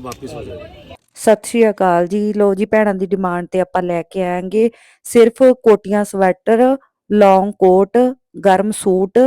ਵਾਪਿਸ ਹੋ ਜਾਏ ਸਤਿ ਸ਼੍ਰੀ ਅਕਾਲ ਜੀ। ਲੋ ਜੀ, ਭੈਣਾਂ ਦੀ ਡਿਮਾਂਡ ਤੇ ਆਪਾਂ ਲੈ ਕੇ ਆਏਂਗੇ। ਸਿਰਫ ਕੋਟੀਆਂ ਸਵੈਟਰ ਲੌਂਗ ਕੋਟ ਗਰਮ ਸੂਟ,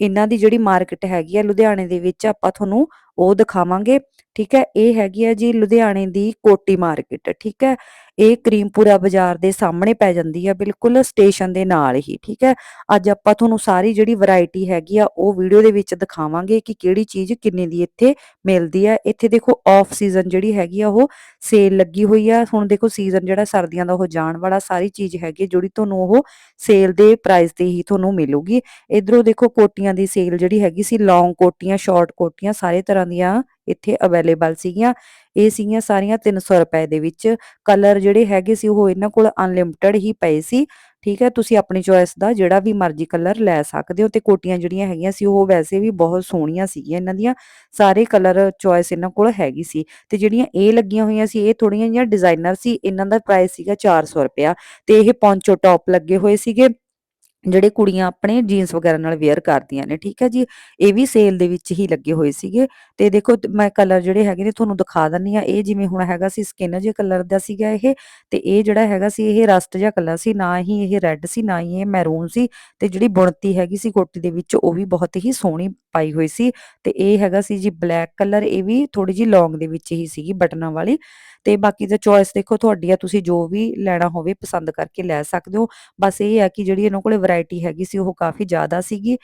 ਇਹਨਾਂ ਦੀ ਜਿਹੜੀ ਮਾਰਕੀਟ ਹੈਗੀ ਆ ਲੁਧਿਆਣੇ ਦੇ ਵਿੱਚ ਆਪਾਂ ਤੁਹਾਨੂੰ ਉਹ ਦਿਖਾਵਾਂਗੇ। ਠੀਕ ਹੈ, ਇਹ ਹੈਗੀ ਆ ਜੀ ਲੁਧਿਆਣੇ ਦੀ ਕੋਟੀ ਮਾਰਕੀਟ, ਠੀਕ ਹੈ। ਇਹ ਕਰੀਮਪੁਰਾ ਬਾਜ਼ਾਰ ਦੇ ਸਾਹਮਣੇ ਪੈ ਜਾਂਦੀ ਆ, ਬਿਲਕੁਲ ਸਟੇਸ਼ਨ ਦੇ ਨਾਲ ਹੀ, ਠੀਕ ਹੈ। ਅੱਜ ਆਪਾਂ ਤੁਹਾਨੂੰ ਸਾਰੀ ਜਿਹੜੀ ਵੈਰਾਈਟੀ ਹੈਗੀ ਆ, ਉਹ ਵੀਡੀਓ ਦੇ ਵਿੱਚ ਦਿਖਾਵਾਂਗੇ ਕਿ ਕਿਹੜੀ ਚੀਜ਼ ਕਿੰਨੇ ਦੀ ਇੱਥੇ ਮਿਲਦੀ ਆ। ਇੱਥੇ ਦੇਖੋ ਆਫ ਸੀਜ਼ਨ ਜਿਹੜੀ ਹੈਗੀ ਆ, ਉਹ ਸੇਲ ਲੱਗੀ ਹੋਈ ਆ। ਹੁਣ ਦੇਖੋ ਸੀਜ਼ਨ ਜਿਹੜਾ ਸਰਦੀਆਂ ਦਾ ਉਹ ਜਾਣ ਵਾਲਾ ਸਾਰੀ ਚੀਜ਼ ਹੈਗੀ ਜਿਹੜੀ ਤੁਹਾਨੂੰ ਉਹ ਸੇਲ ਦੇ ਪ੍ਰਾਈਸ ਤੇ ਹੀ ਤੁਹਾਨੂੰ ਮਿਲੂਗੀ। ਇਧਰੋਂ ਦੇਖੋ ਕੋਟੀਆਂ ਦੀ ਸੇਲ ਜਿਹੜੀ ਹੈਗੀ ਸੀ ਲੌਂਗ ਕੋਟੀਆਂ ਸ਼ਾਰਟ ਕੋਟੀਆਂ, ਸਾਰੇ ਤਰ੍ਹਾਂ ਦੀਆਂ ਇੱਥੇ ਅਵੇਲੇਬਲ ਸੀਗੀਆਂ। ਇਹ ਸੀਗੀਆਂ ਸਾਰੀਆਂ 300 ਰੁਪਏ ਦੇ ਵਿੱਚ। ਕਲਰ ਜਿਹੜੇ ਹੈਗੇ ਸੀ ਉਹ ਇਹਨਾਂ ਕੋਲ ਅਨਲਿਮਟਿਡ ਹੀ ਪਏ ਸੀ। ਠੀਕ ਹੈ, ਤੁਸੀਂ ਆਪਣੀ ਚੋਇਸ ਦਾ ਜਿਹੜਾ ਵੀ ਮਰਜ਼ੀ ਕਲਰ ਲੈ ਸਕਦੇ ਹੋ ਤੇ ਕੋਟੀਆਂ ਜਿਹੜੀਆਂ ਹੈਗੀਆਂ ਸੀ ਉਹ ਵੈਸੇ ਵੀ ਬਹੁਤ ਸੋਹਣੀਆਂ ਸੀਗੀਆਂ ਇਹਨਾਂ ਦੀਆਂ। ਸਾਰੇ ਕਲਰ ਚੋਇਸ ਇਹਨਾਂ ਕੋਲ ਹੈਗੀ ਸੀ। ਤੇ ਜਿਹੜੀਆਂ ਇਹ ਲੱਗੀਆਂ ਹੋਈਆਂ ਸੀ, ਇਹ ਥੋੜੀਆਂ ਜਿਹੀਆਂ ਡਿਜ਼ਾਈਨਰ ਸੀ। ਇਹਨਾਂ ਦਾ ਪ੍ਰਾਈਸ ਸੀਗਾ 400 ਰੁਪਿਆ ਤੇ ਇਹ ਪੌਂਚੋ ਟੌਪ ਲੱਗੇ ਹੋਏ ਸੀਗੇ। ਜਿਹੜੇ ਕੁੜੀਆਂ ਆਪਣੇ ਜੀਨਸ ਵਗੈਰਾ ਨਾਲ ਵੇਅਰ ਕਰਦੀਆਂ ਨੇ, ਠੀਕ ਹੈ ਜੀ? ਇਹ ਵੀ ਸੇਲ ਦੇ ਵਿੱਚ ਹੀ ਲੱਗੇ ਹੋਏ ਸੀਗੇ। ਤੇ ਦੇਖੋ ਮੈਂ ਕਲਰ ਜਿਹੜੇ ਹੈਗੇ ਨੇ ਤੁਹਾਨੂੰ ਦਿਖਾ ਦਿੰਨੀ ਆ ਇਹ ਜਿਵੇਂ ਹੁਣ ਹੈਗਾ ਸੀ ਸਕਿਨ ਜੇ ਕਲਰ ਦਾ ਸੀਗਾ ਇਹ। ਤੇ ਇਹ ਜਿਹੜਾ ਹੈਗਾ ਸੀ, ਇਹ ਰਸਟ ਜਿਹਾ ਕਲਰ ਸੀ। ਨਾ ਹੀ ਇਹ ਰੈੱਡ ਸੀ, ਨਾ ਹੀ ਇਹ ਮੈਰੂਨ ਸੀ। ਤੇ ਜਿਹੜੀ ਬੁਣਤੀ ਹੈਗੀ ਸੀ ਕੋਟੀ ਦੇ ਵਿੱਚ, ਉਹ ਵੀ ਬਹੁਤ ਹੀ ਸੋਹਣੀ ਪਾਈ ਹੋਈ ਸੀ ਤੇ ਇਹ ਹੈਗਾ ਸੀ ਜੀ ਬਲੈਕ ਕਲਰ, ਇਹ ਵੀ ਥੋੜੀ ਜੀ ਲੌਂਗ ਦੇ ਵਿੱਚ ਹੀ ਸੀਗੀ ਬਟਨਾਂ ਵਾਲੀ। ਤੇ ਬਾਕੀ ਦਾ ਚੋਇਸ ਦੇਖੋ ਤੁਹਾਡੀ ਆ ਤੁਸੀਂ ਜੋ ਵੀ ਲੈਣਾ ਹੋਵੇ ਪਸੰਦ ਕਰਕੇ ਲੈ ਸਕਦੇ ਹੋ। ਬਸ ਇਹ ਹੈ ਕਿ ਜਿਹੜੀ ਇਹਨਾਂ ਕੋਲੇ ਵੈਰਾਈਟੀ ਹੈਗੀ ਸੀ ਉਹ ਕਾਫੀ ਜ਼ਿਆਦਾ ਸੀਗੀ।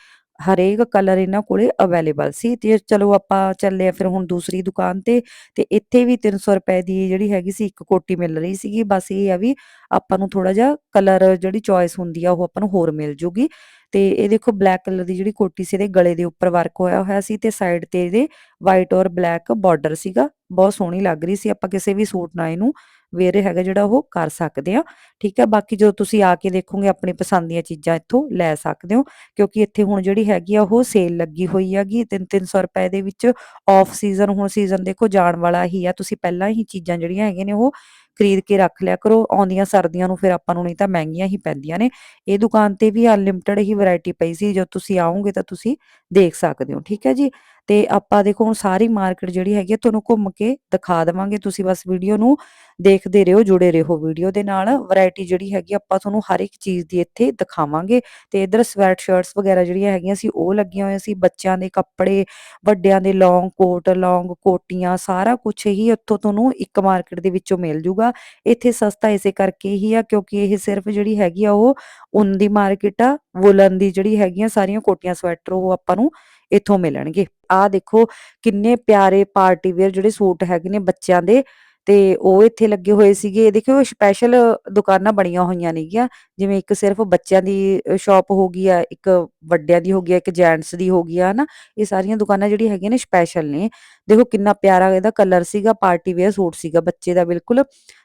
ਹਰੇਕ ਕਲਰ ਇਹਨਾਂ ਕੋਲੇ ਅਵੇਲੇਬਲ ਸੀ ਤੇ ਚਲੋ ਆਪਾਂ ਚੱਲੇ ਫਿਰ ਹੁਣ ਦੂਸਰੀ ਦੁਕਾਨ ਤੇ ਤੇ ਇੱਥੇ ਵੀ 300 ਰੁਪਏ ਦੀ ਜਿਹੜੀ ਹੈਗੀ ਸੀ ਇੱਕ ਕੋਟੀ ਮਿਲ ਰਹੀ ਸੀਗੀ। ਬਸ ਇਹ ਆ ਵੀ ਆਪਾਂ ਨੂੰ ਥੋੜਾ ਜਿਹਾ ਕਲਰ ਜਿਹੜੀ ਚੋਇਸ ਹੁੰਦੀ ਆ ਉਹ ਆਪਾਂ ਨੂੰ ਹੋਰ ਮਿਲ ਜੂਗੀ। ਤੇ ਇਹ ਦੇਖੋ ਬਲੈਕ ਕਲਰ ਦੀ ਜਿਹੜੀ ਕੋਟੀ ਸੀ ਇਹਦੇ ਗਲੇ ਦੇ ਉੱਪਰ ਵਰਕ ਹੋਇਆ ਹੋਇਆ ਸੀ ਤੇ ਸਾਈਡ ਤੇ ਇਹਦੇ ਵਾਈਟ ਔਰ ਬਲੈਕ ਬਾਰਡਰ ਸੀਗਾ। ਬਹੁਤ ਸੋਹਣੀ ਲੱਗ ਰਹੀ ਸੀ, ਆਪਾਂ ਕਿਸੇ ਵੀ ਸੂਟ ਨਾਲ ਇਹਨੂੰ ਵੇਅਰ ਹੈਗਾ ਜਿਹੜਾ ਉਹ ਕਰ ਸਕਦੇ ਆ ਠੀਕ ਹੈ, ਬਾਕੀ ਜਦੋਂ ਤੁਸੀਂ ਆ ਕੇ ਦੇਖੋਗੇ ਆਪਣੀ ਪਸੰਦ ਦੀਆਂ ਚੀਜ਼ਾਂ ਇੱਥੋਂ ਲੈ ਸਕਦੇ ਹੋ, ਕਿਉਂਕਿ ਇੱਥੇ ਹੁਣ ਜਿਹੜੀ ਹੈਗੀ ਆ ਉਹ ਸੇਲ ਲੱਗੀ ਹੋਈ ਹੈਗੀ 3-300 ਰੁਪਏ ਦੇ ਵਿੱਚ ਆਫ ਸੀਜ਼ਨ ਹੁਣ ਸੀਜ਼ਨ ਦੇਖੋ ਜਾਣ ਵਾਲਾ ਹੀ ਆ, ਤੁਸੀਂ ਪਹਿਲਾਂ ਹੀ ਚੀਜ਼ਾਂ ਜਿਹੜੀਆਂ ਹੈਗੀਆਂ ਨੇ ਉਹ ਖਰੀਦ ਕੇ ਰੱਖ ਲਿਆ ਕਰੋ, ਆਉਂਦੀਆਂ ਸਰਦੀਆਂ ਨੂੰ ਫਿਰ ਆਪਾਂ ਨੂੰ ਨਹੀਂ ਤਾਂ ਮਹਿੰਗੀਆਂ ਹੀ ਪੈਂਦੀਆਂ ਨੇ। ਇਹ ਦੁਕਾਨ ਤੇ ਵੀ ਅਨਲਿਮਟਿਡ ਹੀ ਵੈਰਾਈਟੀ ਪਈ ਸੀ, ਜਦੋਂ ਤੁਸੀਂ ਆਓਗੇ ਤਾਂ ਤੁਸੀਂ ਦੇਖ ਸਕਦੇ ਹੋ। ਠੀਕ ਹੈ ਜੀ ਤੇ ਆਪਾਂ ਦੇਖੋ ਹੁਣ ਸਾਰੀ ਮਾਰਕੀਟ ਜਿਹੜੀ ਹੈਗੀ ਆ, ਤੁਹਾਨੂੰ ਘੁੰਮ ਕੇ ਦਿਖਾ ਦੇਵਾਂਗੇ। ਤੁਸੀਂ ਬਸ ਵੀਡੀਓ ਨੂੰ ਦੇਖਦੇ ਰਹੋ, ਜੁੜੇ ਰਹੋ ਵੀਡੀਓ ਦੇ ਨਾਲ। ਵੈਰਾਈਟੀ ਜਿਹੜੀ ਹੈਗੀ ਆਪਾਂ ਤੁਹਾਨੂੰ ਹਰ ਇੱਕ ਚੀਜ਼ ਦੀ ਇੱਥੇ ਦਿਖਾਵਾਂਗੇ। ਤੇ ਇਧਰ ਸਵੈਟ ਸ਼ਰਟਸ ਵਗੈਰਾ ਜਿਹੜੀਆਂ ਹੈਗੀਆਂ ਸੀ, ਉਹ ਲੱਗੀਆਂ ਹੋਈਆਂ ਸੀ। ਬੱਚਿਆਂ ਦੇ ਕੱਪੜੇ, ਵੱਡਿਆਂ ਦੇ ਲੌਂਗ ਕੋਟ, ਲੌਂਗ ਕੋਟੀਆਂ, ਸਾਰਾ ਕੁਝ ਹੀ ਇੱਥੋਂ ਤੁਹਾਨੂੰ ਇੱਕ ਮਾਰਕੀਟ ਦੇ ਵਿੱਚੋਂ ਮਿਲ ਜੂਗਾ। ਇੱਥੇ ਸਸਤਾ ਇਸੇ ਕਰਕੇ ਹੀ ਆ, ਕਿਉਂਕਿ ਇਹ ਸਿਰਫ ਜਿਹੜੀ ਹੈਗੀ ਆ, ਉਹ ਉਨ ਦੀ ਮਾਰਕੀਟ ਆ, ਵੁਲਨ ਦੀ ਜਿਹੜੀ ਹੈਗੀਆਂ ਸਾਰੀਆਂ ਕੋਟੀਆਂ, ਸਵੈਟਰ, ਉਹ ਆਪਾਂ ਨੂੰ ਇੱਥੋਂ ਮਿਲਣਗੇ। ਆਹ ਦੇਖੋ ਕਿੰਨੇ ਪਿਆਰੇ ਪਾਰਟੀ ਵੇਅਰ ਜਿਹੜੇ ਸੂਟ ਹੈਗੇ ਨੇ ਬੱਚਿਆਂ ਦੇ ਤੇ ਉਹ ਇੱਥੇ ਲੱਗੇ ਹੋਏ ਸੀਗੇ। ਦੇਖਿਓ ਸਪੈਸ਼ਲ ਦੁਕਾਨਾਂ ਬਣੀਆਂ ਹੋਈਆਂ ਨੇਗੀਆਂ। ਜਿਵੇਂ ਇੱਕ ਸਿਰਫ ਬੱਚਿਆਂ ਦੀ ਸ਼ਾਪ ਹੋ ਗਈ ਆ, ਇੱਕ ਵੱਡਿਆਂ ਦੀ ਹੋ ਗਈ ਆ, ਇੱਕ ਜੈਂਟਸ ਦੀ ਹੋ ਗਈ ਆ, ਹਨਾ। ਇਹ ਸਾਰੀਆਂ ਦੁਕਾਨਾਂ ਜਿਹੜੀ ਹੈਗੀਆਂ ਨੇ ਸਪੈਸ਼ਲ ਨੇ। ਦੇਖੋ ਕਿੰਨਾ ਪਿਆਰਾ ਇਹਦਾ ਕਲਰ ਸੀਗਾ, ਪਾਰਟੀ ਵੇਅਰ ਸੂਟ ਸੀਗਾ ਬੱਚੇ ਦਾ ਬਿਲਕੁਲ।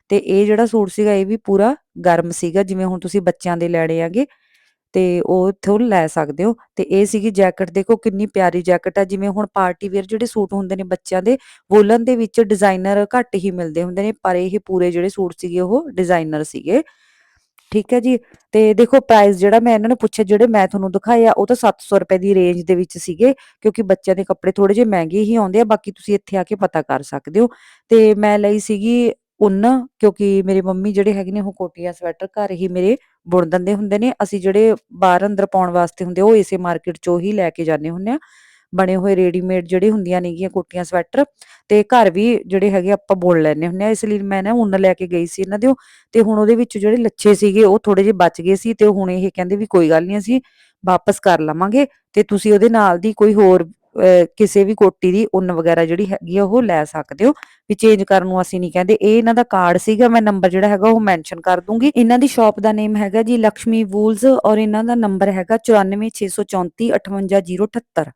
ਤੇ ਇਹ ਜਿਹੜਾ ਸੂਟ ਸੀਗਾ, ਇਹ ਵੀ ਪੂਰਾ ਗਰਮ ਸੀਗਾ, ਜਿਵੇਂ ਹੁਣ ਤੁਸੀਂ ਬੱਚਿਆਂ ਦੇ ਲੈਣੇ ਆਗੇ ਤੇ ਉਹ ਇੱਥੋਂ ਲੈ ਸਕਦੇ ਹੋ। ਤੇ ਇਹ ਸੀਗੀ ਜੈਕਟ, ਦੇਖੋ ਕਿੰਨੀ ਪਿਆਰੀ ਜੈਕਟ ਆ, ਜਿਵੇਂ ਹੁਣ ਪਾਰਟੀ ਵੇਅਰ ਜਿਹੜੇ ਸੂਟ ਹੁੰਦੇ ਨੇ ਬੱਚਿਆਂ ਦੇ, ਵੂਲਨ ਦੇ ਵਿੱਚ ਡਿਜ਼ਾਈਨਰ ਘੱਟ ਹੀ ਮਿਲਦੇ ਹੁੰਦੇ ਨੇ, ਪਰ ਇਹ ਪੂਰੇ ਜਿਹੜੇ ਸੂਟ ਸੀਗੇ ਉਹ ਡਿਜ਼ਾਈਨਰ ਸੀਗੇ। ਠੀਕ ਹੈ ਜੀ, ਤੇ ਦੇਖੋ ਪ੍ਰਾਈਸ ਜਿਹੜਾ ਮੈਂ ਇਹਨਾਂ ਨੂੰ ਪੁੱਛਿਆ, ਜਿਹੜੇ ਮੈਂ ਤੁਹਾਨੂੰ ਦਿਖਾਇਆ ਉਹ ਤਾਂ 700 ਰੁਪਏ ਦੀ ਰੇਂਜ ਦੇ ਵਿੱਚ ਸੀਗੇ, ਕਿਉਂਕਿ ਬੱਚਿਆਂ ਦੇ ਕੱਪੜੇ ਥੋੜੇ ਜਿਹੇ ਮਹਿੰਗੇ ਹੀ ਆਉਂਦੇ ਆ, ਬਾਕੀ ਤੁਸੀਂ ਇੱਥੇ ਆ ਕੇ ਪਤਾ ਕਰ ਸਕਦੇ ਹੋ। ਤੇ ਮੈਂ ਲਈ ਸੀਗੀ ਉਨ ਕਿਉਂਕਿ ਮੇਰੇ ਮੰਮੀ ਜਿਹੜੇ ਹੈਗੇ ਨੇ ਉਹ ਕੋਟੀਆਂ ਸਵੈਟਰ ਘਰ ਹੀ ਮੇਰੇ ਬੁਣ ਦਿੰਦੇ ਹੁੰਦੇ ਨੇ। ਅਸੀਂ ਜਿਹੜੇ ਬਾਹਰ ਅੰਦਰ ਪਾਉਣ ਵਾਸਤੇ ਹੁੰਦੇ ਉਹ ਇਸੇ ਮਾਰਕੀਟ ਚੋਂ ਹੀ ਲੈ ਕੇ ਜਾਂਦੇ ਹੁੰਦੇ ਆ। ਬਣੇ ਹੋਏ ਰੈਡੀਮੇਡ ਜਿਹੜੇ ਹੁੰਦੀਆਂ ਨੇਗੀਆਂ ਕੋਟੀਆਂ ਸਵੈਟਰ ਤੇ ਘਰ ਵੀ ਜਿਹੜੇ ਹੈਗੇ ਆਪਾਂ ਬੁਣ ਲੈਣੇ ਹੁੰਦੇ ਆ। ਇਸ ਲਈ ਮੈਂ ਨਾ ਉਨ ਲੈ ਕੇ ਗਈ ਸੀ ਇਹਨਾਂ ਦੇ ਤੇ ਹੁਣ ਉਹਦੇ ਵਿੱਚ ਜਿਹੜੇ ਲੱਛੇ ਸੀਗੇ ਉਹ ਥੋੜੇ ਜਿਹੇ ਬਚ ਗਏ ਸੀ ਤੇ ਹੁਣ ਇਹ ਕਹਿੰਦੇ ਵੀ ਕੋਈ ਗੱਲ ਨਹੀਂ, ਅਸੀਂ ਵਾਪਸ ਕਰ ਲਵਾਂਗੇ ਤੇ ਤੁਸੀਂ ਉਹਦੇ ਨਾਲ ਦੀ ਕੋਈ ਹੋਰ ਕਿਸੇ ਵੀ ਕੋਟੀ ਦੀ ਉਨ ਵਗੈਰਾ ਜਿਹੜੀ ਹੈਗੀ ਆ, ਉਹ ਲੈ ਸਕਦੇ ਹੋ। ਵੀ ਚੇਂਜ ਕਰਨ ਨੂੰ ਅਸੀਂ ਨਹੀਂ ਕਹਿੰਦੇ। ਇਹ ਇਹਨਾਂ ਦਾ ਕਾਰਡ ਸੀਗਾ, ਮੈਂ ਨੰਬਰ ਜਿਹੜਾ ਹੈਗਾ, ਉਹ ਮੈਂਸ਼ਨ ਕਰ ਦੂੰਗੀ। ਇਹਨਾਂ ਦੀ ਸ਼ਾਪ ਦਾ ਨੇਮ ਹੈਗਾ ਜੀ ਲక్ష్ਮੀ ਵੂਲਸ ਔਰ ਇਹਨਾਂ ਦਾ ਨੰਬਰ ਹੈਗਾ 9464458078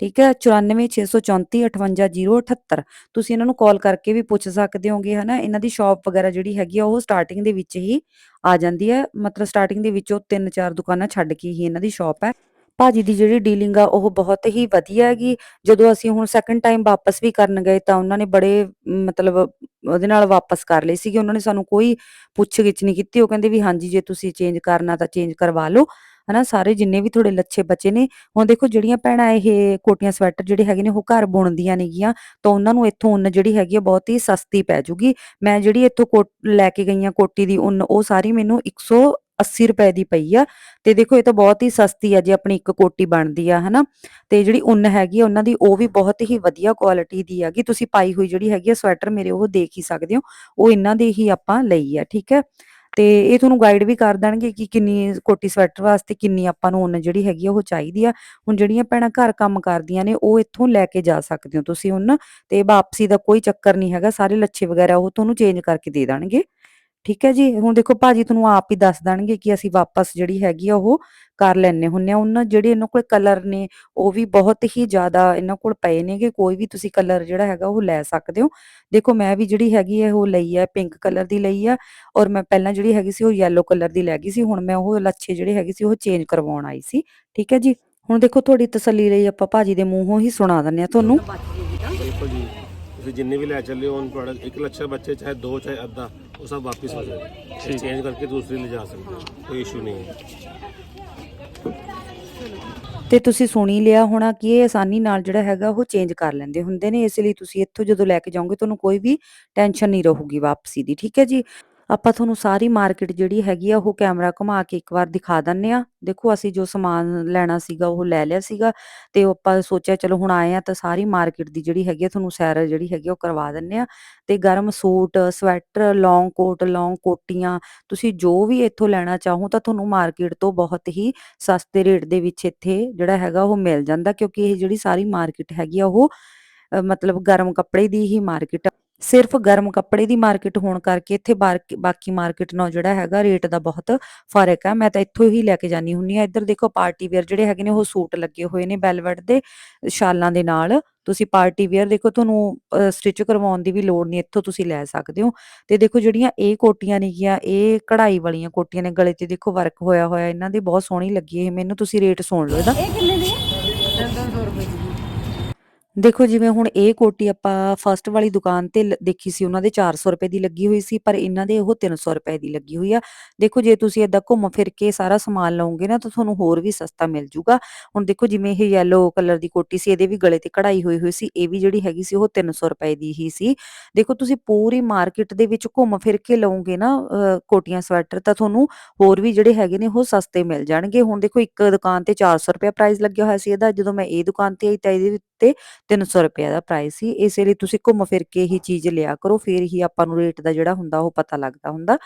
ਠੀਕ ਹੈ 9464458078 ਤੁਸੀਂ ਇਹਨਾਂ ਨੂੰ ਕਾਲ ਕਰਕੇ ਵੀ ਪੁੱਛ ਸਕਦੇ ਹੋਗੇ, ਹਨਾ? ਇਹਨਾਂ ਦੀ ਸ਼ਾਪ ਵਗੈਰਾ ਜਿਹੜੀ ਹੈਗੀ ਆ, ਉਹ ਸਟਾਰਟਿੰਗ ਦੇ ਵਿੱਚ ਹੀ ਆ ਜਾਂਦੀ ਹੈ। ਮਤਲਬ ਸਟਾਰਟਿੰਗ ਦੇ ਵਿੱਚੋਂ ਤਿੰਨ ਚਾਰ ਦੁਕਾਨਾਂ ਛੱਡ ਕੇ ਹੀ ਇਹਨਾਂ ਦੀ ਸ਼ਾਪ ਹੈ। ਭਾਜੀ ਦੀ ਜਿਹੜੀ ਡੀਲਿੰਗ ਆ, ਉਹ ਬਹੁਤ ਹੀ ਵਧੀਆ ਹੈਗੀ। ਜਦੋਂ ਅਸੀਂ ਹੁਣ ਸੈਕੰਡ ਟਾਈਮ ਵਾਪਸ ਵੀ ਕਰਨ ਗਏ ਤਾਂ ਉਹਨਾਂ ਨੇ ਬੜੇ, ਮਤਲਬ ਉਹਦੇ ਨਾਲ ਵਾਪਸ ਕਰ ਲਈ ਸੀਗੀ। ਉਹਨਾਂ ਨੇ ਸਾਨੂੰ ਕੋਈ ਪੁੱਛ ਨਹੀਂ ਕੀਤੀ। ਉਹ ਕਹਿੰਦੇ ਵੀ ਹਾਂਜੀ, ਜੇ ਤੁਸੀਂ ਚੇਂਜ ਕਰਨਾ ਤਾਂ ਚੇਂਜ ਕਰਵਾ ਲਓ। ਹਨਾ, ਸਾਰੇ ਜਿੰਨੇ ਵੀ ਤੁਹਾਡੇ ਲੱਛੇ ਬਚੇ ਨੇ। ਹੁਣ ਦੇਖੋ, ਜਿਹੜੀਆਂ ਭੈਣਾਂ ਇਹ ਕੋਟੀਆਂ ਸਵੈਟਰ ਜਿਹੜੇ ਹੈਗੇ ਨੇ, ਉਹ ਘਰ ਬੁਣਦੀਆਂ ਨੇਗੀਆਂ। ਤਾਂ ਉਹਨਾਂ ਨੂੰ ਇੱਥੋਂ ਉੱਨ ਜਿਹੜੀ ਹੈਗੀ ਆ, ਬਹੁਤ ਹੀ ਸਸਤੀ ਪੈ ਜੂਗੀ। ਮੈਂ ਜਿਹੜੀ ਇੱਥੋਂ ਕੋਟ ਲੈ ਕੇ ਗਈ ਆ ਕੋਟੀ ਦੀ, ਉੱਨ, ਉਹ ਸਾਰੀ ਮੈਨੂੰ 180 ਰੁਪਏ ਦੀ ਪਈ ਆ, ਤੇ ਦੇਖੋ ਇਹ ਤਾਂ ਬਹੁਤ ਹੀ ਸਸਤੀ ਆ ਜੇ ਆਪਣੀ ਇੱਕ ਕੋਟੀ ਬਣਦੀ ਆ, ਹਨਾ? ਤੇ ਜਿਹੜੀ ਉੱਨ ਹੈਗੀ ਆ, ਉਹਨਾਂ ਦੀ ਉਹ ਵੀ ਬਹੁਤ ਹੀ ਵਧੀਆ ਕੁਆਲਿਟੀ ਦੀ ਹੈਗੀ ਤੁਸੀਂ ਪਾਈ ਹੋਈ ਜਿਹੜੀ ਹੈਗੀ ਆ ਸਵੈਟਰ ਮੇਰੇ ਉਹ ਦੇਖ ਹੀ ਸਕਦੇ ਹੋ, ਉਹ ਇਹਨਾਂ ਦੇ ਹੀ ਆਪਾਂ ਲਈ ਆ, ਠੀਕ ਹੈ ਤੇ ਇਹ ਤੁਹਾਨੂੰ ਗਾਈਡ ਵੀ ਕਰ ਦੇਣਗੇ ਕਿ ਕਿੰਨੀ ਕੋਟੀ ਸਵੈਟਰ ਵਾਸਤੇ ਕਿੰਨੀ ਆਪਾਂ ਨੂੰ ਉੱਨ ਜਿਹੜੀ ਹੈਗੀ ਆ ਉਹ ਚਾਹੀਦੀ ਆ। ਹੁਣ ਜਿਹੜੀਆਂ ਭੈਣਾਂ ਘਰ ਕੰਮ ਕਰਦੀਆਂ ਨੇ, ਉਹ ਇੱਥੋਂ ਲੈ ਕੇ ਜਾ ਸਕਦੇ ਹੋ ਤੁਸੀਂ ਉੱਨ, ਤੇ ਵਾਪਸੀ ਦਾ ਕੋਈ ਚੱਕਰ ਨਹੀਂ ਹੈਗਾ, ਸਾਰੇ ਲੱਛੇ ਵਗੈਰਾ ਉਹ ਤੁਹਾਨੂੰ ਚੇਂਜ ਕਰਕੇ ਦੇ ਦੇਣਗੇ। ਠੀਕ ਹੈ ਜੀ? ਹੁਣ ਦੇਖੋ ਭਾਜੀ ਤੁਹਾਨੂੰ ਆਪ ਹੀ ਦੱਸ ਦੇਣਗੇ ਕਿ ਅਸੀਂ ਵਾਪਸ ਜਿਹੜੀ ਹੈਗੀ ਆ ਉਹ ਕਰ ਲੈਣੇ ਹੁੰਨੇ ਆ ਉਹਨਾਂ ਜਿਹੜੇ ਇਹਨਾਂ ਕੋਲ ਕਲਰ ਨੇ, ਉਹ ਵੀ ਬਹੁਤ ਹੀ ਜ਼ਿਆਦਾ ਇਹਨਾਂ ਕੋਲ ਪਏ ਨੇਗੇ। ਕੋਈ ਵੀ ਤੁਸੀਂ ਕਲਰ ਜਿਹੜਾ ਹੈਗਾ ਉਹ ਲੈ ਸਕਦੇ ਹੋ। ਦੇਖੋ ਮੈਂ ਵੀ ਜਿਹੜੀ ਹੈਗੀ ਹੈ ਉਹ ਲਈ ਹੈ ਪਿੰਕ ਕਲਰ ਦੀ ਲਈ ਆ ਔਰ ਮੈਂ ਪਹਿਲਾਂ ਜਿਹੜੀ ਹੈਗੀ ਸੀ ਉਹ ਯੈਲੋ ਕਲਰ ਦੀ ਲੈ ਗਈ ਸੀ। ਹੁਣ ਮੈਂ ਉਹ ਲੱਛੇ ਜਿਹੜੇ ਹੈਗੇ ਸੀ ਉਹ ਚੇਂਜ ਕਰਵਾਉਣ ਆਈ ਸੀ। ਠੀਕ ਹੈ ਜੀ? ਹੁਣ ਦੇਖੋ ਤੁਹਾਡੀ ਤਸੱਲੀ ਲਈ ਆਪਾਂ ਭਾਜੀ ਦੇ ਮੂੰਹੋਂ ਹੀ ਸੁਣਾ ਦਿੰਨੇ ਆ ਤੁਹਾਨੂੰ। ਬਿਲਕੁਲ ਜੀ। ਤੁਸੀਂ ਜਿੰਨੇ ਵੀ ਲੈ ਚੱਲੇ ਹੋ ਉਹਨਾਂ ਇੱਕ ਲੱਛਾ ਬੱਚੇ, ਚਾਹੇ ਦੋ, ਚਾਹੇ ਅੱਧਾ। ਉਹ ਸਭ ਵਾਪਿਸ ਹੋ ਜਾਏਗਾ ਚੇਂਜ ਕਰਕੇ ਦੂਸਰੀ ਲੈ ਜਾ ਸਕਦੇ ਹੋ। ਕੋਈ ਇਸ਼ੂ ਨਹੀਂ ਹੈ। ਤੇ ਤੁਸੀਂ ਸੁਣੀ ਲਿਆ ਹੋਣਾ ਕਿ ਇਹ ਆਸਾਨੀ ਨਾਲ ਜਿਹੜਾ ਹੈਗਾ ਉਹ ਚੇਂਜ ਕਰ ਲੈਂਦੇ ਹੁੰਦੇ ਨੇ ਇਸ ਲਈ ਤੁਸੀਂ ਇੱਥੋਂ ਜਦੋਂ ਲੈ ਕੇ ਜਾਓਗੇ ਤੁਹਾਨੂੰ ਕੋਈ ਵੀ ਟੈਨਸ਼ਨ ਨਹੀਂ ਰਹੂਗੀ ਵਾਪਸੀ ਦੀ। ਠੀਕ ਹੈ ਜੀ? ਆਪਾਂ ਤੁਹਾਨੂੰ ਸਾਰੀ ਮਾਰਕੀਟ ਜਿਹੜੀ ਹੈਗੀ ਆ, ਉਹ ਕੈਮਰਾ ਘੁਮਾ ਕੇ ਇੱਕ ਵਾਰ ਦਿਖਾ ਦਿੰਨੇ ਆ। ਦੇਖੋ, ਅਸੀਂ ਜੋ ਸਮਾਨ ਲੈਣਾ ਸੀਗਾ, ਉਹ ਲੈ ਲਿਆ ਸੀਗਾ ਤੇ ਆਪਾਂ ਸੋਚਿਆ, ਚਲੋ ਹੁਣ ਆਏ ਆ ਤਾਂ ਸਾਰੀ ਮਾਰਕੀਟ ਦੀ ਜਿਹੜੀ ਹੈਗੀ ਆ, ਤੁਹਾਨੂੰ ਸੈਰ ਜਿਹੜੀ ਹੈਗੀ ਉਹ ਕਰਵਾ ਦਿੰਨੇ ਆ। ਤੇ ਗਰਮ ਸੂਟ, ਸਵੈਟਰ, ਲੌਂਗ ਕੋਟ, ਲੌਂਗ ਕੋਟੀਆਂ, ਤੁਸੀਂ ਜੋ ਵੀ ਇੱਥੋਂ ਲੈਣਾ ਚਾਹੋ ਤਾਂ ਤੁਹਾਨੂੰ ਮਾਰਕੀਟ ਤੋਂ ਬਹੁਤ ਹੀ ਸਸਤੇ ਰੇਟ ਦੇ ਵਿੱਚ ਇੱਥੇ ਜਿਹੜਾ ਹੈਗਾ, ਉਹ ਮਿਲ ਜਾਂਦਾ। ਕਿਉਂਕਿ ਇਹ ਜਿਹੜੀ ਸਾਰੀ ਮਾਰਕੀਟ ਹੈਗੀ ਆ, ਉਹ ਮਤਲਬ ਗਰਮ ਕੱਪੜੇ ਦੀ ਹੀ ਮਾਰਕੀਟ ਸਿਰਫ ਗਰਮ ਕੱਪੜੇ ਦੀ ਮਾਰਕੀਟ ਹੋਣ ਕਰਕੇ ਇੱਥੇ ਬਾਕੀ ਮਾਰਕੀਟ ਨਾਲ ਜਿਹੜਾ ਹੈਗਾ ਰੇਟ ਦਾ ਬਹੁਤ ਫ਼ਰਕ ਹੈ ਮੈਂ ਤਾਂ ਇੱਥੋਂ ਹੀ ਲੈ ਕੇ ਜਾਨੀ ਹੁੰਨੀ ਆ ਇੱਧਰ ਦੇਖੋ ਪਾਰਟੀ ਵੇਅਰ ਜਿਹੜੇ ਹੈਗੇ ਨੇ ਉਹ ਸੂਟ ਲੱਗੇ ਹੋਏ ਨੇ ਵੈਲਵਟ ਦੇ ਸ਼ਾਲਾਂ ਦੇ ਨਾਲ। ਤੁਸੀਂ ਪਾਰਟੀ ਵੇਅਰ ਦੇਖੋ ਤੁਹਾਨੂੰ ਸਟਿਚ ਕਰਵਾਉਣ ਦੀ ਵੀ ਲੋੜ ਨਹੀਂ ਇੱਥੋਂ ਤੁਸੀਂ ਲੈ ਸਕਦੇ ਹੋ। ਤੇ ਦੇਖੋ ਜਿਹੜੀਆਂ ਇਹ ਕੋਟੀਆਂ ਨੇਗੀਆਂ ਇਹ ਕਢਾਈ ਵਾਲੀਆਂ ਕੋਟੀਆਂ ਨੇ ਗਲੇ ਤੇ ਦੇਖੋ ਵਰਕ ਹੋਇਆ ਹੋਇਆ ਇਹਨਾਂ ਦੀ ਬਹੁਤ ਸੋਹਣੀ ਲੱਗੀ ਇਹ। ਮੈਨੂੰ ਤੁਸੀਂ ਰੇਟ ਸੁਣ ਲਓ ਇਹਦਾ। ਇਹ ਕਿੰਨੇ ਦੀ ਹੈ 300 ਰੁਪਏ ਦੀ। ਦੇਖੋ ਜਿਵੇਂ ਹੁਣ ਇਹ ਕੋਟੀ ਆਪਾਂ ਫਸਟ ਵਾਲੀ ਦੁਕਾਨ ਤੇ ਲ- ਦੇਖੀ ਸੀ ਉਹਨਾਂ ਦੇ 400 ਰੁਪਏ ਦੀ ਲੱਗੀ ਹੋਈ ਸੀ ਪਰ ਇਹਨਾਂ ਦੇ ਉਹ 300 ਰੁਪਏ ਦੀ ਲੱਗੀ ਹੋਈ ਆ। ਦੇਖੋ ਜੇ ਤੁਸੀਂ ਏਦਾਂ ਘੁੰਮ ਫਿਰ ਕੇ ਸਾਰਾ ਸਮਾਨ ਲਓਗੇ ਨਾ ਤਾਂ ਤੁਹਾਨੂੰ ਹੋਰ ਵੀ ਸਸਤਾ ਮਿਲ ਜੂਗਾ। ਹੁਣ ਦੇਖੋ ਜਿਵੇਂ ਇਹ ਯੈਲੋ ਕਲਰ ਦੀ ਕੋਟੀ ਸੀ ਇਹਦੇ ਵੀ ਗਲੇ ਤੇ ਕਢਾਈ ਹੋਈ ਹੋਈ ਸੀ ਇਹ ਵੀ ਜਿਹੜੀ ਹੈਗੀ ਸੀ ਉਹ 300 ਰੁਪਏ ਦੀ ਹੀ ਸੀ। ਦੇਖੋ ਤੁਸੀਂ ਪੂਰੀ ਮਾਰਕੀਟ ਦੇ ਵਿੱਚ ਘੁੰਮ ਫਿਰ ਕੇ ਲਓਗੇ ਨਾ ਅ, ਕੋਟੀਆਂ ਸਵੈਟਰ ਤਾਂ ਤੁਹਾਨੂੰ ਹੋਰ ਵੀ ਜਿਹੜੇ ਹੈਗੇ ਨੇ ਉਹ ਸਸਤੇ ਮਿਲ ਜਾਣਗੇ। ਹੁਣ ਦੇਖੋ ਇੱਕ ਦੁਕਾਨ ਤੇ 400 ਰੁਪਏ ਪ੍ਰਾਈਸ ਲੱਗਿਆ ਹੋਇਆ ਸੀ ਇਹਦਾ ਜਦੋਂ ਮੈਂ ਇਹ ਦੁਕਾਨ ਤੇ ਆਈ ਤਾਂ ਇਹਦੇ ਉੱਤੇ 300 ਰੁਪਏ ਦਾ ਪ੍ਰਾਈਸ ਸੀ, ਇਸੇ ਲਈ ਤੁਸੀਂ ਘੁੰਮ ਫਿਰ ਕੇ ਹੀ ਚੀਜ਼ ਲਿਆ ਕਰੋ, ਫਿਰ ਹੀ ਆਪਾਂ ਨੂੰ ਰੇਟ ਦਾ ਜਿਹੜਾ ਹੁੰਦਾ ਉਹ ਪਤਾ ਲੱਗਦਾ ਹੁੰਦਾ।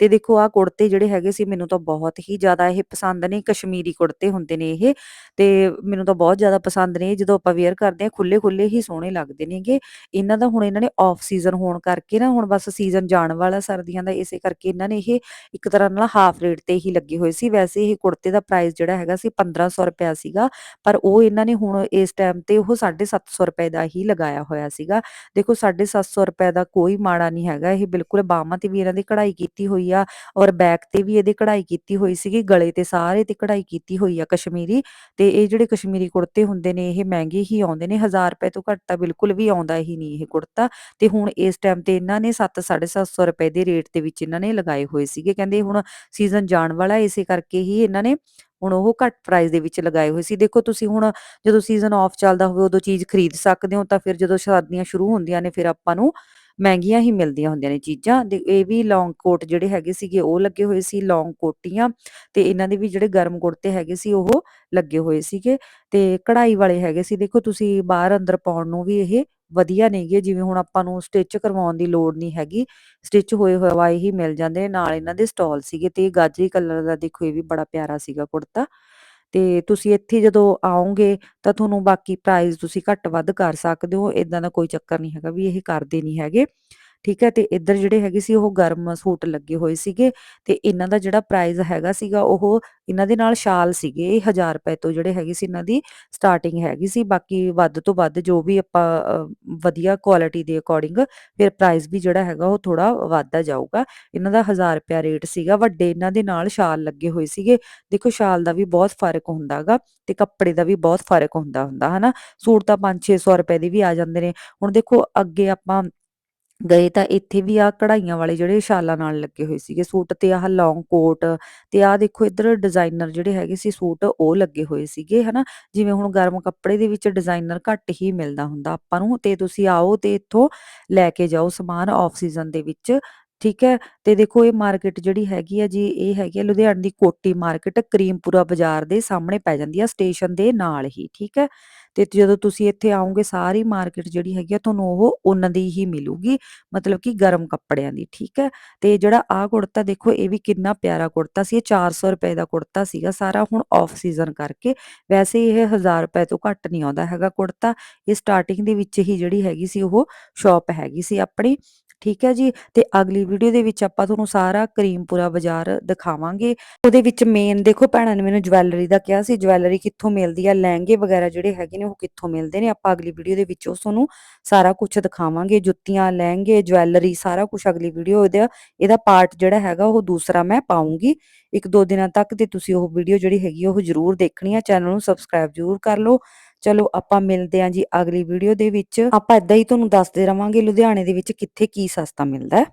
ਤੇ ਦੇਖੋ ਆਹ ਕੁੜਤੇ ਜਿਹੜੇ ਹੈਗੇ ਸੀ ਮੈਨੂੰ ਤਾਂ ਬਹੁਤ ਹੀ ਜ਼ਿਆਦਾ ਇਹ ਪਸੰਦ ਨੇ, ਕਸ਼ਮੀਰੀ ਕੁੜਤੇ ਹੁੰਦੇ ਨੇ ਇਹ ਤੇ ਮੈਨੂੰ ਤਾਂ ਬਹੁਤ ਜ਼ਿਆਦਾ ਪਸੰਦ ਨੇ, ਜਦੋਂ ਆਪਾਂ ਵੇਅਰ ਕਰਦੇ ਆ ਖੁੱਲੇ ਖੁੱਲੇ ਹੀ ਸੋਹਣੇ ਲੱਗਦੇ ਨੇਗੇ। ਇਹਨਾਂ ਦਾ ਹੁਣ ਇਹਨਾਂ ਨੇ ਆਫ ਸੀਜ਼ਨ ਹੋਣ ਕਰਕੇ ਨਾ, ਹੁਣ ਬਸ ਸੀਜ਼ਨ ਜਾਣ ਵਾਲਾ ਸਰਦੀਆਂ ਦਾ, ਇਸੇ ਕਰਕੇ ਇਹਨਾਂ ਨੇ ਇਹ ਇੱਕ ਤਰ੍ਹਾਂ ਨਾਲ ਹਾਫ ਰੇਟ ਤੇ ਹੀ ਲੱਗੇ ਹੋਏ ਸੀ। ਵੈਸੇ ਇਹ ਕੁੜਤੇ ਦਾ ਪ੍ਰਾਈਸ ਜਿਹੜਾ ਹੈਗਾ ਸੀ 1500 ਰੁਪਿਆ ਸੀਗਾ, ਪਰ ਉਹ ਇਹਨਾਂ ਨੇ ਹੁਣ ਇਸ ਟਾਈਮ ਤੇ ਉਹ 750 ਰੁਪਏ ਦਾ ਹੀ ਲਗਾਇਆ ਹੋਇਆ ਸੀਗਾ। ਦੇਖੋ 750 ਰੁਪਏ ਦਾ ਕੋਈ ਮਾੜਾ ਨਹੀਂ ਹੈਗਾ, ਇਹ ਬਿਲਕੁਲ ਬਾਹਾਂ ਤੇ ਵੀ ਇਹਨਾਂ ਦੀ ਕਢਾਈ ਕੀਤੀ ਹੋਈ ਆ ਔਰ ਬੈਕ ਤੇ ਵੀ ਇਹਦੇ ਕਢਾਈ ਕੀਤੀ ਹੋਈ ਸੀਗੀ, ਗਲੇ ਤੇ ਸਾਰੇ ਤੇ ਕਢਾਈ ਕੀਤੀ ਹੋਈ ਆ ਕਸ਼ਮੀਰੀ ਤੇ ਇਹ ਜਿਹੜੇ ਕਸ਼ਮੀਰੀ ਕੁੜਤੇ ਹੁੰਦੇ ਨੇ, ਇਹ ਮਹਿੰਗੇ ਹੀ ਆਉਂਦੇ ਨੇ 1000 ਰੁਪਏ ਤੋਂ ਘੱਟ ਤਾਂ ਬਿਲਕੁਲ ਵੀ ਆਉਂਦਾ ਹੀ ਨਹੀਂ ਇਹ ਕੁੜਤਾ ਤੇ ਹੁਣ ਇਸ ਟਾਈਮ ਤੇ ਇਹਨਾਂ ਨੇ 7 750 ਰੁਪਏ ਦੇ ਰੇਟ ਦੇ ਵਿੱਚ ਇਹਨਾਂ ਨੇ ਲਗਾਏ ਹੋਏ ਸੀਗੇ, ਕਹਿੰਦੇ ਹੁਣ ਸੀਜ਼ਨ ਜਾਣ ਵਾਲਾ ਇਸੇ ਕਰਕੇ ਹੀ ਇਹਨਾਂ ਨੇ ਹੁਣ ਉਹ ਘੱਟ ਪ੍ਰਾਈਸ ਦੇ ਵਿੱਚ ਲਗਾਏ ਹੋਏ ਸੀ। ਦੇਖੋ ਤੁਸੀਂ ਹੁਣ ਜਦੋਂ ਸੀਜ਼ਨ ਆਫ ਚੱਲਦਾ ਹੋਵੇ, ਉਦੋਂ ਚੀਜ਼ ਖਰੀਦ ਸਕਦੇ ਹੋ ਤਾਂ ਫਿਰ ਜਦੋਂ ਸਰਦੀਆਂ ਸ਼ੁਰੂ ਹੁੰਦੀਆਂ ਨੇ, ਫਿਰ ਆਪਾਂ ਨੂੰ ਮਹਿੰਗੀਆਂ ਹੀ ਮਿਲਦੀਆਂ ਹੁੰਦੀਆਂ ਨੇ ਚੀਜ਼ਾਂ ਤੇ ਇਹ ਵੀ ਲੌਂਗ ਕੋਟ ਜਿਹੜੇ ਹੈਗੇ ਸੀਗੇ ਉਹ ਲੱਗੇ ਹੋਏ ਸੀ ਲੌਂਗ ਕੋਟੀਆਂ ਤੇ ਇਹਨਾਂ ਦੇ ਵੀ ਜਿਹੜੇ ਗਰਮ ਕੁੜਤੇ ਹੈਗੇ ਸੀ ਉਹ ਲੱਗੇ ਹੋਏ ਸੀਗੇ ਤੇ ਕਢਾਈ ਵਾਲੇ ਹੈਗੇ ਸੀ, ਦੇਖੋ ਤੁਸੀਂ ਬਾਹਰ ਅੰਦਰ ਪਾਉਣ ਨੂੰ ਵੀ ਇਹ ਵਧੀਆ ਨੇਗੇ ਜਿਵੇਂ ਹੁਣ ਆਪਾਂ ਨੂੰ ਸਟਿਚ ਕਰਵਾਉਣ ਦੀ ਲੋੜ ਨਹੀਂ ਹੈਗੀ ਸਟਿਚ ਹੋਏ ਹੋਏ ਹੀ ਮਿਲ ਜਾਂਦੇ ਨੇ, ਨਾਲ ਇਹਨਾਂ ਦੇ ਸਟਾਲ ਸੀਗੇ ਤੇ ਇਹ ਗਾਜਰੀ ਕਲਰ ਦਾ ਦੇਖੋ ਇਹ ਵੀ ਬੜਾ ਪਿਆਰਾ ਸੀਗਾ ਕੁੜਤਾ ਤੇ ਤੁਸੀਂ ਇੱਥੇ ਜਦੋਂ ਆਓਗੇ ਤਾਂ ਤੁਹਾਨੂੰ ਬਾਕੀ ਪ੍ਰਾਈਸ ਤੁਸੀਂ ਘੱਟ ਵੱਧ ਕਰ ਸਕਦੇ ਹੋ ਇਦਾਂ ਦਾ ਕੋਈ ਚੱਕਰ ਨਹੀਂ ਹੈਗਾ ਵੀ ਇਹ ਕਰਦੇ ਨਹੀਂ ਹੈਗੇ। ਠੀਕ ਹੈ, ਤੇ ਇੱਧਰ ਜਿਹੜੇ ਹੈਗੇ ਸੀ, ਉਹ ਗਰਮ ਸੂਟ ਲੱਗੇ ਹੋਏ ਸੀਗੇ ਤੇ ਇਹਨਾਂ ਦਾ ਜਿਹੜਾ ਪ੍ਰਾਈਸ ਹੈਗਾ ਸੀਗਾ, ਉਹ ਇਹਨਾਂ ਦੇ ਨਾਲ ਸ਼ਾਲ ਸੀਗੇ, ਇਹ 1000 ਰੁਪਏ ਤੋਂ ਜਿਹੜੇ ਹੈਗੇ ਸੀ ਇਹਨਾਂ ਦੀ ਸਟਾਰਟਿੰਗ ਹੈਗੀ ਸੀ, ਬਾਕੀ ਵੱਧ ਤੋਂ ਵੱਧ ਜੋ ਵੀ ਆਪਾਂ ਵਧੀਆ ਕੁਆਲਿਟੀ ਦੇ ਅਕੋਰਡਿੰਗ ਫਿਰ ਪ੍ਰਾਈਸ ਵੀ ਜਿਹੜਾ ਹੈਗਾ, ਉਹ ਥੋੜਾ ਵੱਧਦਾ ਜਾਊਗਾ। ਇਹਨਾਂ ਦਾ 1000 ਰੁਪਿਆ ਰੇਟ ਸੀਗਾ, ਵੱਡੇ ਇਹਨਾਂ ਦੇ ਨਾਲ ਸ਼ਾਲ ਲੱਗੇ ਹੋਏ ਸੀਗੇ। ਦੇਖੋ, ਸ਼ਾਲ ਦਾ ਵੀ ਬਹੁਤ ਫ਼ਰਕ ਹੁੰਦਾਗਾ ਤੇ ਕੱਪੜੇ ਦਾ ਵੀ ਬਹੁਤ ਫ਼ਰਕ ਹੁੰਦਾ ਹੁੰਦਾ, ਹਨਾ? ਸੂਟ ਤਾਂ 5-600 ਰੁਪਏ ਦੇ ਵੀ ਆ ਜਾਂਦੇ ਨੇ। ਹੁਣ ਦੇਖੋ, ਅੱਗੇ ਆਪਾਂ ਗਏ ਤਾਂ ਇੱਥੇ ਵੀ ਆ ਕਢਾਈਆਂ ਵਾਲੇ ਜਿਹੜੇ ਸ਼ਾਲਾਂ ਨਾਲ ਲੱਗੇ ਹੋਏ ਸੀਗੇ ਸੂਟ ਤੇ ਆਹ ਲੌਂਗ ਕੋਟ ਤੇ ਆਹ ਦੇਖੋ ਇੱਧਰ ਡਿਜ਼ਾਈਨਰ ਜਿਹੜੇ ਹੈਗੇ ਸੀ ਸੂਟ ਉਹ ਲੱਗੇ ਹੋਏ ਸੀਗੇ, ਹਨਾ? ਜਿਵੇਂ ਹੁਣ ਗਰਮ ਕੱਪੜੇ ਦੇ ਵਿੱਚ ਡਿਜ਼ਾਈਨਰ ਘੱਟ ਹੀ ਮਿਲਦਾ ਹੁੰਦਾ ਆਪਾਂ ਨੂੰ, ਤੇ ਤੁਸੀਂ ਆਓ ਤੇ ਇੱਥੋਂ ਲੈ ਕੇ ਜਾਓ ਸਮਾਨ ਆਫ ਸੀਜ਼ਨ ਦੇ ਵਿੱਚ, ਠੀਕ ਹੈ? ਤੇ ਦੇਖੋ ਇਹ ਮਾਰਕੀਟ ਜਿਹੜੀ ਹੈਗੀ ਆ ਜੀ, ਇਹ ਹੈਗੀ ਆ ਲੁਧਿਆਣੇ ਦੀ ਕੋਟੀ ਮਾਰਕੀਟ ਕਰੀਮਪੁਰਾ ਬਾਜ਼ਾਰ ਦੇ ਸਾਹਮਣੇ ਪੈ ਜਾਂਦੀ ਆ ਸਟੇਸ਼ਨ ਦੇ ਨਾਲ ਹੀ, ਠੀਕ ਹੈ? ਤੇ ਜਦੋਂ ਤੁਸੀਂ ਇੱਥੇ ਆਓਗੇ, ਸਾਰੀ ਮਾਰਕੀਟ ਜਿਹੜੀ ਹੈਗੀ ਆ, ਤੁਹਾਨੂੰ ਉਹ ਉਹਨਾਂ ਦੀ ਹੀ ਮਿਲੂਗੀ, ਮਤਲਬ ਕਿ ਗਰਮ ਕੱਪੜਿਆਂ ਦੀ, ਠੀਕ ਹੈ? ਤੇ ਜਿਹੜਾ ਆਹ ਕੁੜਤਾ ਦੇਖੋ, ਇਹ ਵੀ ਕਿੰਨਾ ਪਿਆਰਾ ਕੁੜਤਾ ਸੀ, ਇਹ 400 ਰੁਪਏ ਦਾ ਕੁੜਤਾ ਸੀਗਾ ਸਾਰਾ ਹੁਣ ਆਫ ਸੀਜ਼ਨ ਕਰਕੇ। ਵੈਸੇ ਇਹ 1000 ਰੁਪਏ ਤੋਂ ਘੱਟ ਨਹੀਂ ਆਉਂਦਾ ਹੈਗਾ ਕੁੜਤਾ, ਇਹ ਸਟਾਰਟਿੰਗ ਦੇ ਵਿੱਚ ਹੀ ਜਿਹੜੀ ਹੈਗੀ ਸੀ ਉਹ ਸ਼ਾਪ ਹੈਗੀ ਸੀ ਆਪਣੀ। ਠੀਕ ਹੈ ਜੀ? ਤੇ ਅਗਲੀ ਵੀਡੀਓ ਦੇ ਵਿੱਚ ਆਪਾਂ ਤੁਹਾਨੂੰ ਸਾਰਾ ਕਰੀਮਪੁਰਾ ਬਾਜ਼ਾਰ ਦਿਖਾਵਾਂਗੇ। ਉਹਦੇ ਵਿੱਚ ਮੇਨ ਦੇਖੋ ਭੈਣਾਂ ਨੇ ਮੈਨੂੰ ਜਵੈਲਰੀ ਦਾ ਕਿਹਾ ਸੀ ਜਵੈਲਰੀ ਕਿੱਥੋਂ ਮਿਲਦੀ ਆ, ਲਹਿੰਗੇ ਵਗੈਰਾ ਜਿਹੜੇ ਹੈਗੇ ਨੇ ਉਹ ਕਿੱਥੋਂ ਮਿਲਦੇ ਨੇ? ਆਪਾਂ ਅਗਲੀ ਵੀਡੀਓ ਦੇ ਵਿੱਚ ਉਸ ਤੁਹਾਨੂੰ ਸਾਰਾ ਕੁਝ ਦਿਖਾਵਾਂਗੇ। ਜੁੱਤੀਆਂ, ਲਹਿੰਗੇ ਜਵੈਲਰੀ ਸਾਰਾ ਕੁਝ ਅਗਲੀ ਵੀਡੀਓ ਇਹਦਾ ਇਹਦਾ ਪਾਰਟ ਜਿਹੜਾ ਹੈਗਾ ਉਹ ਦੂਸਰਾ ਮੈਂ ਪਾਉਂਗੀ ਇੱਕ ਦੋ ਦਿਨਾਂ ਤੱਕ ਤੇ ਤੁਸੀਂ ਉਹ ਵੀਡੀਓ ਜਿਹੜੀ ਹੈਗੀ ਆ ਉਹ ਜ਼ਰੂਰ ਦੇਖਣੀ ਆ। ਚੈਨਲ ਨੂੰ ਸਬਸਕ੍ਰਾਈਬ ਜ਼ਰੂਰ ਕਰ ਲਓ। ਚਲੋ ਆਪਾਂ ਮਿਲਦੇ ਆਂ ਜੀ ਅਗਲੀ ਵੀਡੀਓ ਦੇ ਵਿੱਚ। ਆਪਾਂ ਇਦਾਂ ਹੀ ਤੁਹਾਨੂੰ ਦੱਸਦੇ ਰਵਾਂਗੇ ਲੁਧਿਆਣੇ ਦੇ ਵਿੱਚ ਕਿੱਥੇ ਕੀ ਸਸਤਾ ਮਿਲਦਾ ਹੈ।